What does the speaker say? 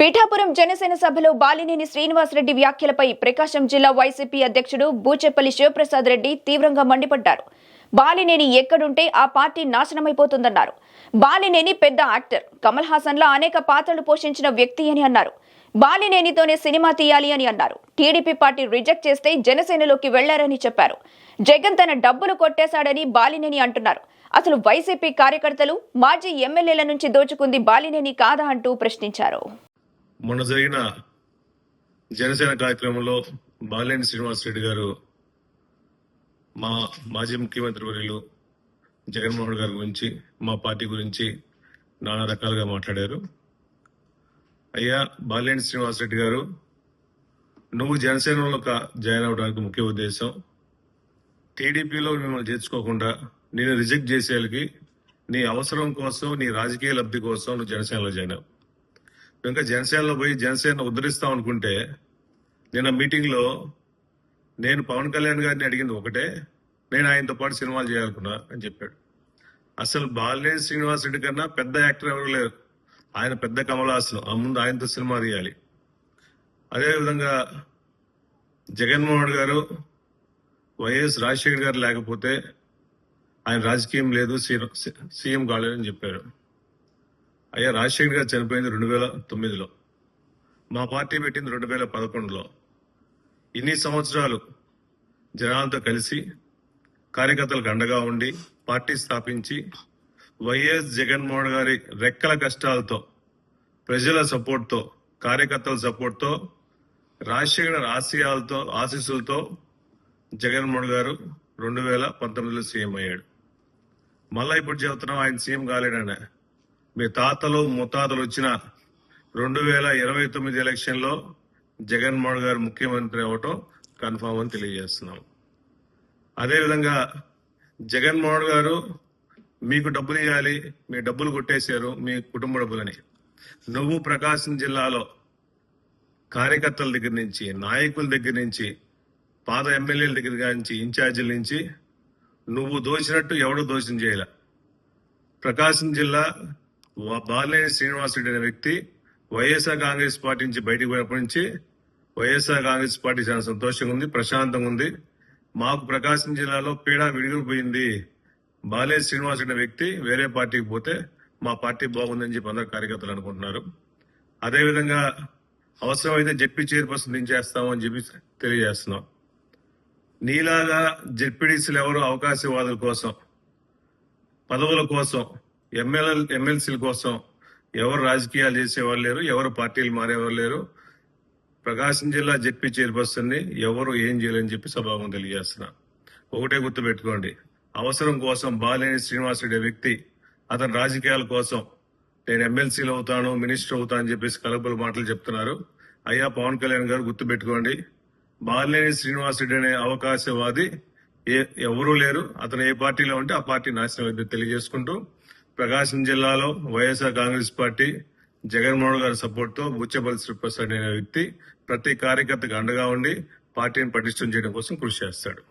పీఠాపురం జనసేన సభలో బాలినేని శ్రీనివాసరెడ్డి వ్యాఖ్యలపై ప్రకాశం జిల్లా వైసీపీ అధ్యక్షుడు బూచేపల్లి శివప్రసాద్ రెడ్డి తీవ్రంగా మండిపడ్డారు. బాలినేని ఎక్కడుంటే ఆ పార్టీ నాశనమైపోతుందన్నారు. బాలినేని పెద్ద యాక్టర్. కమల్ హాసన్లా అనేక పాత్రలు పోషించిన వ్యక్తి అని అన్నారు. బాలినేనితోనే సినిమా తీయాలి అని అన్నారు. టీడీపీ పార్టీ రిజెక్ట్ చేస్తే జనసేనలోకి వెళ్ళారని చెప్పారు. జగన్ తన డబ్బులు కొట్టేశాడని బాలినేని అంటున్నారు. అసలు వైసీపీ కార్యకర్తలు మాజీ ఎమ్మెల్యేల నుంచి దోచుకుంది బాలినేని కాదా అంటూ ప్రశ్నించారు. మొన్న జరిగిన జనసేన కార్యక్రమంలో బాలేని శ్రీనివాసరెడ్డి గారు మా మాజీ ముఖ్యమంత్రి వర్యులు జగన్మోహన్ గారి గురించి మా పార్టీ గురించి నానా రకాలుగా మాట్లాడారు. అయ్యా బాలేని శ్రీనివాసరెడ్డి గారు నువ్వు జనసేనలో జాయిన్ అవడానికి ముఖ్య ఉద్దేశం. టీడీపీలో మిమ్మల్ని చేర్చుకోకుండా నేను రిజెక్ట్ చేసేళ్ళకి నీ అవసరం కోసం నీ రాజకీయ లబ్ధి కోసం నువ్వు జనసేనలో జాయిన్ అవు ఇంకా జనసేనలో పోయి జనసేన ఉద్ధరిస్తాం అనుకుంటే నిన్న మీటింగ్లో నేను పవన్ కళ్యాణ్ గారిని అడిగింది ఒకటే నేను ఆయనతో పాటు సినిమాలు చేయాలనుకున్నా అని చెప్పాడు. అసలు బాలినేని శ్రీనివాస్ రెడ్డి కన్నా పెద్ద యాక్టర్ ఎవరు లేరు. ఆయన పెద్ద కమలాసనం. ఆ ముందు ఆయనతో సినిమా తీయాలి. అదేవిధంగా జగన్మోహన్ గారు వైఎస్ రాజశేఖర్ గారు లేకపోతే ఆయన రాజకీయం లేదు సీఎం కాలేదని చెప్పారు అయ్యా రాజశేఖర్ గారు చనిపోయింది రెండు వేల తొమ్మిదిలో. మా పార్టీ పెట్టింది రెండు వేల పదకొండులో. ఇన్ని సంవత్సరాలు జనాలతో కలిసి కార్యకర్తలకు అండగా ఉండి పార్టీ స్థాపించి వైఎస్ జగన్మోహన్ గారి రెక్కల కష్టాలతో ప్రజల సపోర్ట్తో కార్యకర్తల సపోర్ట్తో రాజశేఖర్ ఆశయాలతో ఆశీస్సులతో జగన్మోహన్ గారు రెండు వేల పంతొమ్మిదిలో సీఎం అయ్యాడు. మళ్ళీ ఇప్పుడు చెబుతున్నాం ఆయన సీఎం కాలేడనే. మీ తాతలు ముత్తాతలు వచ్చిన రెండు వేల ఇరవై తొమ్మిది ఎలక్షన్లో జగన్మోహన్ గారు ముఖ్యమంత్రి అవటం కన్ఫామ్ అని తెలియజేస్తున్నాం. అదేవిధంగా జగన్మోహన్ గారు మీకు డబ్బులు ఇవ్వాలి మీ డబ్బులు కొట్టేశారు మీ కుటుంబ డబ్బులని. నువ్వు ప్రకాశం జిల్లాలో కార్యకర్తల దగ్గర నుంచి నాయకుల దగ్గర నుంచి పాత ఎమ్మెల్యేల దగ్గర నుంచి ఇన్ఛార్జీల నుంచి నువ్వు దోచినట్టు ఎవడు దోషం చేయలే. ప్రకాశం జిల్లా బాలినేని శ్రీనివాసరెడ్డి అనే వ్యక్తి వైఎస్ఆర్ కాంగ్రెస్ పార్టీ నుంచి బయటకు పోయినప్పటి నుంచి వైఎస్ఆర్ కాంగ్రెస్ పార్టీ చాలా సంతోషంగా ఉంది ప్రశాంతంగా ఉంది. మాకు ప్రకాశం జిల్లాలో పీడ విడిగిపోయింది బాలేజ్ శ్రీనివాసరెడ్డి అనే వ్యక్తి వేరే పార్టీకి పోతే మా పార్టీ బాగుందని చెప్పి అందరు కార్యకర్తలు అనుకుంటున్నారు. అదేవిధంగా అవసరమైతే జడ్పీ చైర్పర్సన్ దించేస్తామని చెప్పి తెలియజేస్తున్నాం. నీలాగా జడ్పీడీసీలు ఎవరు అవకాశవాదుల కోసం పదవుల కోసం ఎమ్మెల్యే ఎమ్మెల్సీల కోసం ఎవరు రాజకీయాలు చేసేవారు లేరు ఎవరు పార్టీలు మారేవారు లేరు. ప్రకాశం జిల్లా జెడ్పీ చైర్పర్సన్ని ఎవరు ఏం చేయాలని చెప్పి స్వభావం తెలియజేస్తున్నా. ఒకటే గుర్తు పెట్టుకోండి అవసరం కోసం బాలేని శ్రీనివాసరెడ్డి వ్యక్తి అతని రాజకీయాల కోసం నేను ఎమ్మెల్సీలు అవుతాను మినిస్టర్ అవుతాను అని చెప్పేసి కలబుల మాటలు చెప్తున్నారు. అయ్యా పవన్ కళ్యాణ్ గారు గుర్తు పెట్టుకోండి బాలినేని శ్రీనివాసరెడ్డి అనే అవకాశవాది ఏ ఎవరూ లేరు. అతను ఏ పార్టీలో ఉంటే ఆ పార్టీ నాశనం అయితే తెలియజేసుకుంటూ ప్రకాశం జిల్లాలో వైఎస్ఆర్ కాంగ్రెస్ పార్టీ జగన్మోహన్ గారి సపోర్ట్తో బుచ్చబల్ శ్రీప్రసాద్ అనే వ్యక్తి ప్రతి కార్యకర్తకు అండగా ఉండి పార్టీని పటిష్టం చేయడం కోసం కృషి చేస్తాడు.